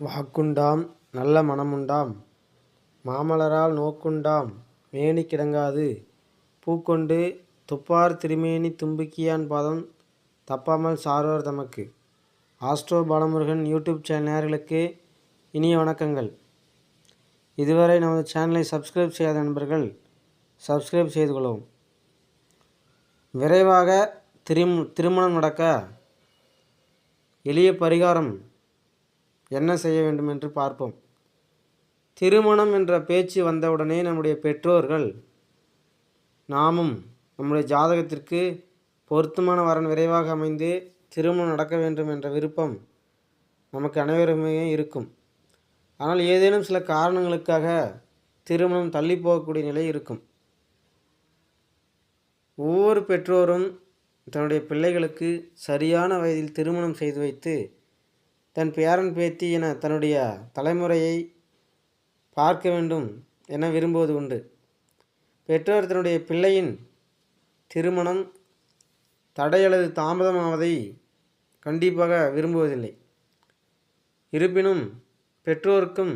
வாக்குண்டாம் நல்ல மனமுண்டாம். மாமலரால் நோக்குண்டாம் மேனி கிடங்காது. பூக்கொண்டு துப்பார் திருமேனி தும்பிக்கியான் பாதம் தப்பாமல் சாரோர் தமக்கு. ஆஸ்ட்ரோ பாலமுருகன் யூடியூப் சேனலர்களுக்கு இனிய வணக்கங்கள். இதுவரை நமது சேனலை சப்ஸ்கிரைப் செய்யாத நண்பர்கள் சப்ஸ்கிரைப் செய்து கொள்ளவும். விரைவாக திரும் திருமணம் நடக்க எளிய பரிகாரம் என்ன செய்ய வேண்டும் என்று பார்ப்போம். திருமணம் என்ற பேச்சு வந்தவுடனே நம்முடைய பெற்றோர்கள் நாமும் நம்முடைய ஜாதகத்திற்கு பொருத்தமான வரன் விரைவாக அமைந்து திருமணம் நடக்க வேண்டும் என்ற விருப்பம் நமக்கு அனைவருமே இருக்கும். ஆனால் ஏதேனும் சில காரணங்களுக்காக திருமணம் தள்ளி போகக்கூடிய நிலை இருக்கும். ஒவ்வொரு பெற்றோரும் தன்னுடைய பிள்ளைகளுக்கு சரியான வயதில் திருமணம் செய்து வைத்து தன் பேரன் பேத்தி என தன்னுடைய தலைமுறையை பார்க்க வேண்டும் என விரும்புவது உண்டு. பெற்றோர் தன்னுடைய பிள்ளையின் திருமணம் தடை அல்லது தாமதமாவதை கண்டிப்பாக விரும்புவதில்லை. இருப்பினும் பெற்றோருக்கும்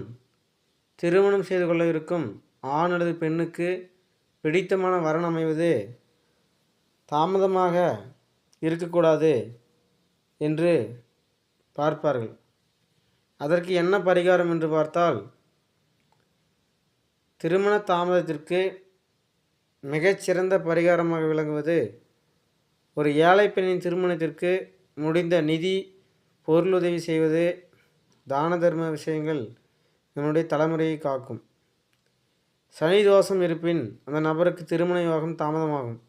திருமணம் செய்து கொள்ள இருக்கும் ஆண் அல்லது பெண்ணுக்கு பிடித்தமான வரன் அமைவது தாமதமாக இருக்கக்கூடாது என்று பார்ப்பார்கள். அதற்கு என்ன பரிகாரம் என்று பார்த்தால் திருமண தாமதத்திற்கு மிகச்சிறந்த பரிகாரமாக விளங்குவது ஒரு ஏழை பெண்ணின் திருமணத்திற்கு முடிந்த நிதி பொருளுதவி செய்வது தான தர்ம விஷயங்கள் நம்முடைய தலைமுறையை காக்கும். சனி தோஷம் இருப்பின் அந்த நபருக்கு திருமண யோகம் தாமதமாகும்.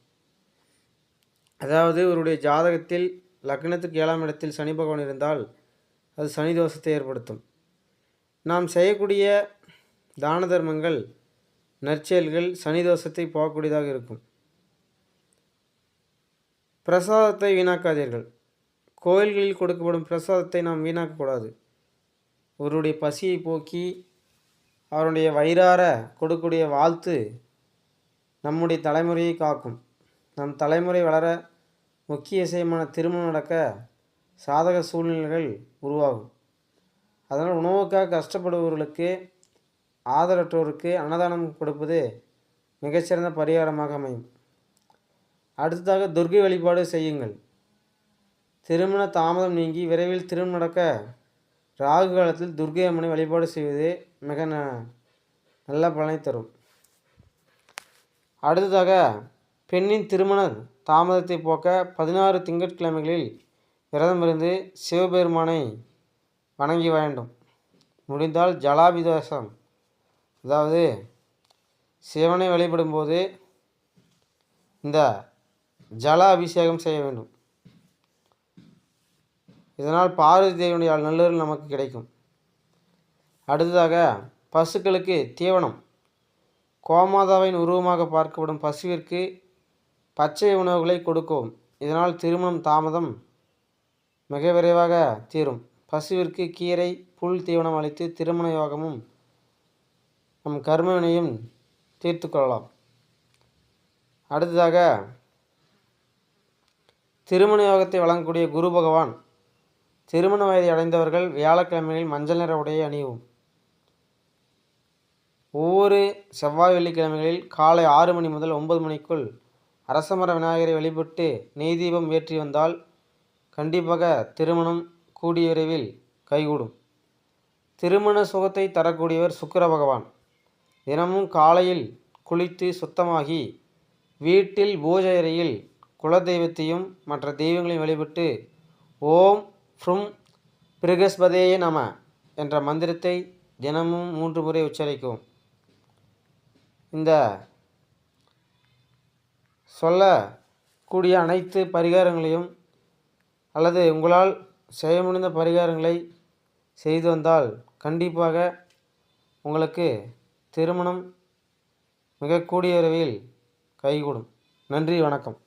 அதாவது அவருடைய ஜாதகத்தில் லக்னத்துக்கு ஏழாம் இடத்தில் சனி பகவான் இருந்தால் அது சனி தோஷத்தை ஏற்படுத்தும். நாம் செய்யக்கூடிய தான தர்மங்கள் நற்செயல்கள் சனி தோஷத்தை போகக்கூடியதாக இருக்கும். பிரசாதத்தை வீணாக்காதீர்கள். கோயில்களில் கொடுக்கப்படும் பிரசாதத்தை நாம் வீணாக்கக்கூடாது. ஒருவருடைய பசியை போக்கி அவருடைய வயிறார கொடுக்கக்கூடிய வாழ்த்து நம்முடைய தலைமுறையை காக்கும். நம் தலைமுறை வளர முக்கிய விஷயமான திருமணம் நடக்க சாதக சூழ்நிலைகள் உருவாகும். அதனால் உணவுக்காக கஷ்டப்படுபவர்களுக்கு ஆதரவற்றோருக்கு அன்னதானம் கொடுப்பது மிகச்சிறந்த பரிகாரமாக அமையும். அடுத்ததாக துர்கை வழிபாடு செய்யுங்கள். திருமண தாமதம் நீங்கி விரைவில் திருமணம் நடக்க ராகு காலத்தில் துர்கை அம்மனை வழிபாடு செய்வது மிக ந நல்ல பலனை தரும். அடுத்ததாக பெண்ணின் திருமண தாமதத்தை போக்க பதினாறு திங்கட்கிழமைகளில் விரதமிருந்து சிவபெருமானை வணங்கி வேண்டும் முடிந்தால் ஜலாபிதோஷம் அதாவது சிவனை வழிபடும்போது இந்த ஜல அபிஷேகம் செய்ய வேண்டும். இதனால் பார்வதி தேவனுடைய நல்லுறல் நமக்கு கிடைக்கும். அடுத்ததாக பசுக்களுக்கு தீவனம். கோமாதாவின் உருவமாக பார்க்கப்படும் பசுவிற்கு பச்சை உணவுகளை கொடுக்கும் இதனால் திருமணம் தாமதம் மிக விரைவாக தீரும். பசுவிற்கு கீரை புல் தீவனம் அளித்து திருமண யோகமும் நம் கர்மவினையும் தீர்த்து கொள்ளலாம். அடுத்ததாக திருமண யோகத்தை வழங்கக்கூடிய குரு பகவான் திருமண வயதை அடைந்தவர்கள் வியாழக்கிழமைகளில் மஞ்சள் நிற உடையை அணியவும். ஒவ்வொரு செவ்வாய் வெள்ளிக்கிழமைகளில் காலை ஆறு மணி முதல் ஒன்பது மணிக்குள் அரசமர விநாயகரை வழிபட்டு நெய் தீபம் ஏற்றி வந்தால் கண்டிப்பாக திருமணம் கூடிய விரைவில் கைகூடும். திருமண சுகத்தை தரக்கூடியவர் சுக்கர பகவான். தினமும் காலையில் குளித்து சுத்தமாகி வீட்டில் பூஜை அறையில் குலதெய்வத்தையும் மற்ற தெய்வங்களையும் வழிபட்டு ஓம் ஃப்ரும் பிரகஸ்பதேய நம என்ற மந்திரத்தை தினமும் மூன்று முறை உச்சரிக்கும் இந்த சொல்லக்கூடிய அனைத்து பரிகாரங்களையும் அல்லது உங்களால் செய்ய முடிந்த பரிகாரங்களை செய்து வந்தால் கண்டிப்பாக உங்களுக்கு திருமணம் மிக கூடிய விரைவில் கைகூடும். நன்றி வணக்கம்.